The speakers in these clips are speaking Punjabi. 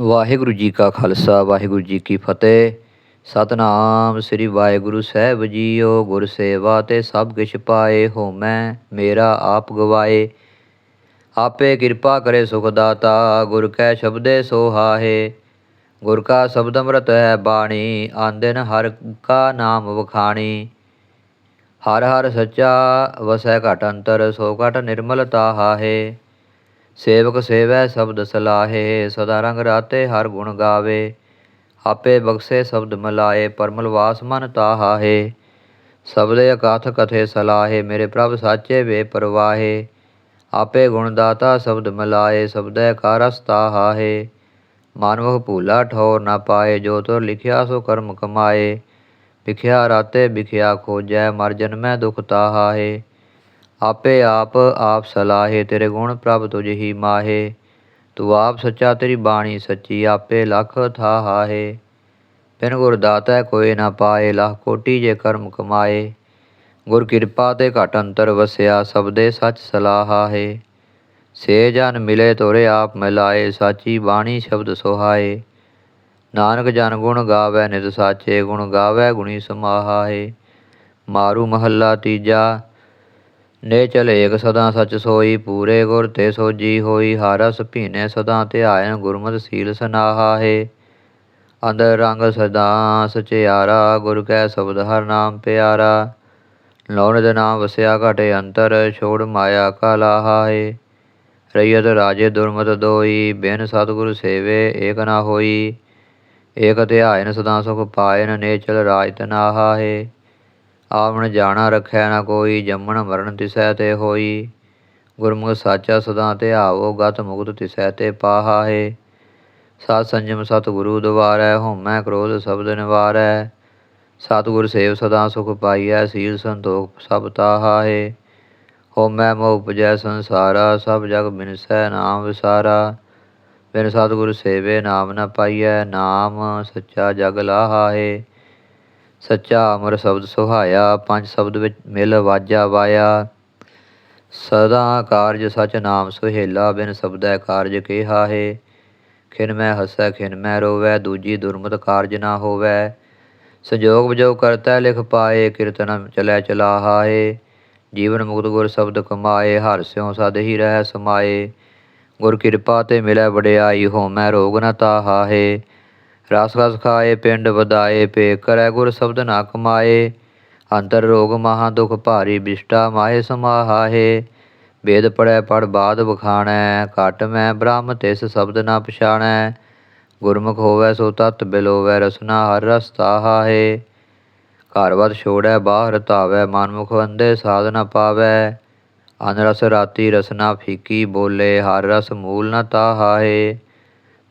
ਵਾਹਿਗੁਰੂ ਜੀ ਕਾ ਖਾਲਸਾ, ਵਾਹਿਗੁਰੂ ਜੀ ਕੀ ਫਤਿਹ। ਸਤਨਾਮ ਸ੍ਰੀ ਵਾਹਿਗੁਰੂ ਸਾਹਿਬ ਜੀਓ, ਗੁਰ ਸੇਵਾ ਤੇ ਸਭ ਕਿਛ ਪਾਏ ਹੋਮੈ ਮੇਰਾ ਆਪ ਗਵਾਏ। ਆਪੇ ਕਿਰਪਾ ਕਰੇ ਸੁਖ ਦਾਤਾ, ਗੁਰ ਕੈ ਸ਼ਬਦੇ ਸੋਹਾਏ। ਗੁਰ ਕਾ ਸ਼ਬਦ ਅੰਮ੍ਰਿਤ ਹੈ ਬਾਣੀ, ਆਂਦਨ ਹਰ ਕਾ ਨਾਮ ਵਖਾਣੀ। ਹਰ ਹਰ ਸੱਚਾ, ਵਸੈ ਘਟ ਅੰਤਰ, ਸੋ ਘਟ ਨਿਰਮਲਤਾ ਹਾਹੇ ਸੇਵਕ ਸੇਵੈ ਸ਼ਬਦ ਸਲਾਹੇ, ਸਦਾ ਰੰਗ ਰਾਤੇ ਹਰ ਗੁਣ ਗਾਵੇ। ਆਪੇ ਬਖਸ਼ੇ ਸ਼ਬਦ ਮਲਾਏ, ਪਰਮਲ ਵਾਸ ਮਨ ਤਾਹਾਹੇ ਸਬਦੇ ਅਕਾਥ ਕਥੇ ਸਲਾਹੇ, ਮੇਰੇ ਪ੍ਰਭ ਸਾਚੇ ਵੇ ਪਰਵਾਹੇ ਆਪੇ ਗੁਣ ਦਾਤਾ ਸ਼ਬਦ ਮਲਾਏ, ਸਬਦੈ ਕਾਰਸ ਤਾਹਾਹੇ ਮਾਨਵ ਭੂਲਾ ਠੌਰ ਨਾ ਪਾਏ, ਜੋ ਤੁਰ ਲਿਖਿਆ ਸੋ ਕਰਮ ਕਮਾਏ। ਵਿਖਿਆ ਰਾਤੇ ਵਿਖਿਆ ਖੋਜੈ, ਮਰ ਜਨਮੈ ਦੁਖ ਤਾਹਾਹੇ ਆਪੇ ਆਪ ਆਪ ਸਲਾਹੇ ਤੇਰੇ ਗੁਣ ਪ੍ਰਭ ਤੁਝ ਹੀ ਮਾਹੇ। ਤੂੰ ਆਪ ਸੱਚਾ, ਤੇਰੀ ਬਾਣੀ ਸੱਚੀ, ਆਪੇ ਲਖ ਥਾਹਾਹੇ ਬਿਨ ਗੁਰ ਦਾਤਾ ਕੋਈ ਨਾ ਪਾਏ, ਲਖ ਕੋਟੀ ਜੇ ਕਰਮ ਕਮਾਏ। ਗੁਰ ਕਿਰਪਾ ਤੇ ਘਟ ਅੰਤਰ ਵਸਿਆ ਸਬਦੇ ਸੱਚ ਸਲਾਹਾਹੇ ਸੇ ਜਨ ਮਿਲੇ, ਤੋਰੇ ਆਪ ਮਿਲਾਏ, ਸਾਚੀ ਬਾਣੀ ਸ਼ਬਦ ਸੁਹਾਏ। ਨਾਨਕ ਜਨ ਗੁਣ ਗਾਵੇ, ਨਿਤ ਸਾਚੇ ਗੁਣ ਗਾਵੇ, ਗੁਣੀ ਸਮਾਹਾਏ ਮਾਰੂ ਮਹੱਲਾ ਤੀਜਾ ਨੇ ਚਲ ਏਕ ਸਦਾ ਸਚ ਸੋਈ, ਪੂਰੇ ਗੁਰ ਤੇ ਸੋਜੀ ਹੋਈ ਹਰਸ ਭੀਨੇ ਸਦਾ ਧਿਆਇਨ, ਗੁਰਮਤਿ ਸੀਲ ਸਨਾਹਾਹੇ ਅੰਦਰ ਰੰਗ ਸਦਾ ਸਚਿਆਰਾ ਗੁਰ ਕੈ ਸ਼ਬਦ ਹਰ ਨਾਮ ਪਿਆਰਾ। ਲੋਣ ਦੇ ਨਾਮ ਵਸਿਆ ਘਟੇ ਅੰਤਰ, ਛੋੜ ਮਾਇਆ ਕਾ ਲਾਹਾਏ ਰਈਅਤ ਰਾਜੇ ਦੁਰਮਤ ਦੋਈ, ਬਿਨ ਸਤਿਗੁਰ ਸੇਵੇ ਏਕ ਨਾ ਹੋਈ। ਏਕ ਧਿਆਇਨ ਸਦਾ ਸੁਖ ਪਾਇਨ ਨੇ ਚਲ ਰਾਜ ਤਨਾਹਾਹੇ ਆਵਣ ਜਾਣਾ ਰੱਖਿਆ, ਨਾ ਕੋਈ ਜੰਮਣ ਮਰਨ ਤਿਸੈ ਤੇ ਹੋਈ। ਗੁਰਮੁਖ ਸਾਚਾ ਸਦਾ ਧਿਆਵੋ ਗਤ ਮੁਕਤ ਤਿਸੈ ਤੇ ਪਾਹਾਹੇ। ਸਤ ਸੰਜਮ ਸਤ ਗੁਰੂ ਦਵਾਰੈ ਹਉਮੈ ਕ੍ਰੋਧ ਸ਼ਬਦ ਨਿਵਾਰੈ। ਸਤਿਗੁਰ ਸੇਵ ਸਦਾ ਸੁਖ ਪਾਈਐ, ਸੀਲ ਸੰਤੋਖ ਸਭ ਤਾਹਾਹੇ। ਹਉਮੈ ਮੋਹ ਉਪਜੈ ਸੰਸਾਰਾ, ਸਭ ਜਗ ਬਿਨਸੈ ਨਾਮ ਵਿਸਾਰਾ। ਬਿਨ ਸਤਿਗੁਰ ਸੇਵੇ ਨਾਮ ਨ ਪਾਈਐ, ਨਾਮ ਸੱਚਾ ਜਗ ਲਾਹਾਹੇ। ਸੱਚਾ ਅਮਰ ਸ਼ਬਦ ਸੁਹਾਇਆ, ਪੰਜ ਸ਼ਬਦ ਵਿੱਚ ਮਿਲ ਵਾਜਾ ਵਾਇਆ। ਸਦਾ ਕਾਰਜ ਸਚ ਨਾਮ ਸੁਹੇਲਾ, ਬਿਨ ਸ਼ਬਦੈ ਕਾਰਜ ਕਿਹਾ ਹੈ। ਖਿਨ ਮੈਂ ਹਸੈ, ਖਿਨ ਮੈਂ ਰੋਵੈ, ਦੂਜੀ ਦੁਰਮਤ ਕਾਰਜ ਨਾ ਹੋਵੈ। ਸੰਜੋਗ ਵਿਜੋਗ ਕਰਤਾ, ਲਿਖ ਪਾਏ, ਕੀਰਤਨ ਚਲੈ ਚਲਾਹਾ ਹੈ। ਜੀਵਨ ਮੁਕਤ ਗੁਰ ਸ਼ਬਦ ਕਮਾਏ, ਹਰ ਸਿਉ ਸਦ ਹੀ ਰਹਿ ਸਮਾਏ। ਗੁਰ ਕਿਰਪਾ ਤੇ ਮਿਲੈ ਵਡਿਆਈ, ਹੋਮੈ ਰੋਗ ਨ ਤਾਹਾ ਹੈ। ਰਸ ਰਸ ਖਾਏ, ਪਿੰਡ ਵਧਾਏ, ਪੇ ਕਰੈ ਗੁਰ ਸ਼ਬਦ ਨਾ ਕਮਾਏ। ਅੰਤਰ ਰੋਗ ਮਹਾ ਦੁਖ ਭਾਰੀ ਬਿਸ਼ਟਾ ਮਾਹੇ ਸਮਾਹਾਹੇ। ਵੇਦ ਪੜੈ ਪੜ ਬਾਦ ਬਖਾਣੈ ਘਟ ਮੈਂ ਬ੍ਰਹਮ ਤਿਸ ਸ਼ਬਦ ਨਾ ਪਛਾਣੈ। ਗੁਰਮੁਖ ਹੋਵੈ ਸੋ ਤਤ ਬਿਲੋਵੈ, ਰਸਨਾ ਹਰ ਰਸ ਤਾਹਾਹੇ। ਘਰਵਤ ਛੋੜੈ, ਬਾਹਰ ਧਾਵੈ, ਮਨਮੁਖ ਅੰਦੇ ਸਾਧ ਨ ਪਾਵੈ। ਅਨਰਸ ਰਾਤੀ ਰਸਨਾ ਫੀਕੀ ਬੋਲੇ, ਹਰ ਰਸ ਮੂਲ ਨ ਤਾਹਾਹੇ।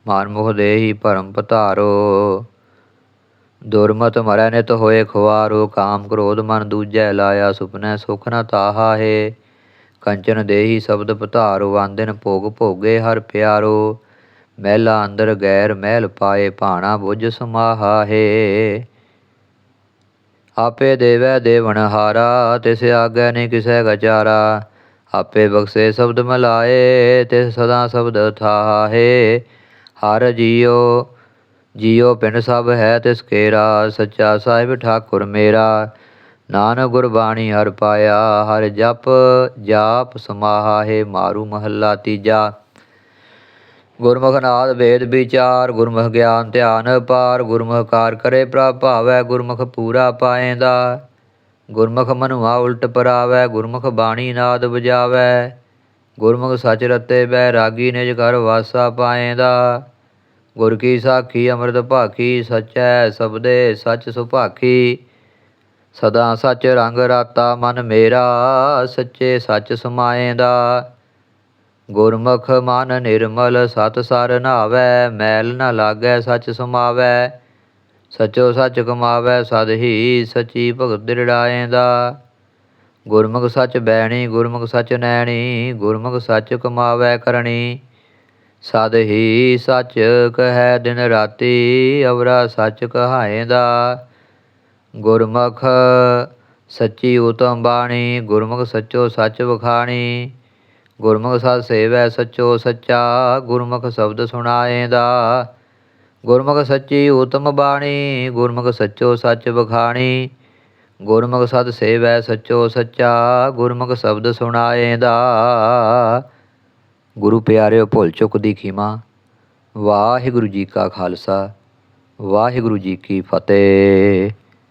ਮਨਮੁਖ ਦੇਹੀ ਭਰਮ ਪਤਾਰੋ ਦੁਰਮਤ ਮਰੈ ਨਿਤ ਹੋਏ ਖੁਆਰੋ ਕਾਮ ਕ੍ਰੋਧ ਮਨ ਦੂਜੈ ਲਾਇਆ, ਸੁਪਨੈ ਸੁਖ ਨ ਤਾਹਾਹੇ ਕੰਚਨ ਦੇਹੀ ਸ਼ਬਦ ਪਧਾਰੋ ਆਂਦਨ ਭੋਗ ਭੋਗੇ ਹਰ ਪਿਆਰੋ। ਮਹਿਲਾ ਅੰਦਰ ਗੈਰ ਮਹਿਲ ਪਾਏ, ਭਾਣਾ ਬੁਝ ਸਮਾਹਾਹੇ ਆਪੇ ਦੇਵੈ ਦੇਵਨ ਹਾਰਾ, ਤਿਸ ਆਗੈ ਨੀ ਕਿਸੈ ਗਚਾਰਾ। ਆਪੇ ਬਖਸ਼ੇ ਸ਼ਬਦ ਮਲਾਏ, ਤਿਸ ਸਦਾ ਸ਼ਬਦ ਥਾਹੇ ਹਰ ਜੀਉ ਜੀਉ ਪਿੰਡ ਸਭ ਹੈ ਤਿਸ ਕੇਰਾ, ਸੱਚਾ ਸਾਹਿਬ ਠਾਕੁਰ ਮੇਰਾ। ਨਾਨਕ ਗੁਰਬਾਣੀ ਹਰ ਪਾਇਆ, ਹਰ ਜਪ ਜਾਪ ਸਮਾਹਾਹੇ ਮਾਰੂ ਮਹੱਲਾ ਤੀਜਾ। ਗੁਰਮੁਖ ਨਾਦ ਵੇਦ ਵਿਚਾਰ, ਗੁਰਮੁਖ ਗਿਆਨ ਧਿਆਨ ਪਾਰ ਗੁਰਮੁਖ ਕਾਰ ਕਰੇ ਪ੍ਰਭ ਗੁਰਮੁਖ ਪੂਰਾ ਪਾਏਂਦਾ। ਗੁਰਮੁਖ ਮਨੁਆ ਉਲਟ ਪਰਾਵੈ, ਗੁਰਮੁਖ ਬਾਣੀ ਨਾਦ ਵਜਾਵੈ। ਗੁਰਮੁਖ ਸੱਚ ਰਤੇ ਬੈ ਰਾਗੀ ਨਿਜ ਘਰ ਵਾਸਾ ਪਾਏਂਦਾ। ਗੁਰ ਕੀ ਸਾਖੀ ਅੰਮ੍ਰਿਤ ਭਾਖੀ ਸਚੈ ਸਬਦੇ ਸੱਚ ਸੁਭਾਖੀ। ਸਦਾ ਸੱਚ ਰੰਗ ਰਾਤਾ ਮਨ ਮੇਰਾ, ਸੱਚੇ ਸਚ ਸਮਾਏਂਦਾ। ਗੁਰਮੁਖ ਮਨ ਨਿਰਮਲ ਸਤ ਸਰ ਨਾਵੈ, ਮੈਲ ਨਾ ਲਾਗੈ ਸੱਚ ਸਮਾਵੈ। ਸਚੋ ਸੱਚ ਕਮਾਵੈ ਸਦ ਹੀ, ਸਚੀ ਭਗਤ ਦ੍ਰਿੜਾਏਂਦਾ। ਗੁਰਮੁਖ ਸੱਚ ਬੈਣੀ ਗੁਰਮੁਖ ਸੱਚ ਨੈਣੀ, ਗੁਰਮੁਖ ਸੱਚ ਕਮਾਵੈ ਕਰਣੀ। ਸਦ ਹੀ ਸੱਚ ਕਹੈ ਦਿਨ ਰਾਤੀ, ਅਵਰਾ ਸੱਚ ਕਹਾਏਂਦਾ। ਗੁਰਮੁਖ ਸੱਚੀ ਉਤਮ ਬਾਣੀ, ਗੁਰਮੁਖ ਸੱਚੋ ਸੱਚ ਵਖਾਣੀ। ਗੁਰਮੁਖ ਸਤ ਸੇਵੈ ਸੱਚੋ ਸੱਚਾ, ਗੁਰਮੁਖ ਸ਼ਬਦ ਸੁਣਾਏਂਦਾ। ਗੁਰਮੁਖ ਸੱਚੀ ਉਤਮ ਬਾਣੀ, ਗੁਰਮੁਖ ਸੱਚੋ ਸੱਚ ਬਖਾਣੀ ਗੁਰਮੁਖ ਸਤ ਸੇਵੈ ਸਚੋ ਸੱਚਾ, ਗੁਰਮੁਖ ਸ਼ਬਦ ਸੁਣਾਏਂਦਾ ਗੁਰੂ ਪਿਆਰਿਓ, ਭੁੱਲ ਚੁੱਕ ਦੀ ਖਿਮਾ। ਵਾਹਿਗੁਰੂ ਜੀ ਕਾ ਖਾਲਸਾ, ਵਾਹਿਗੁਰੂ ਜੀ ਕੀ ਫਤਿਹ।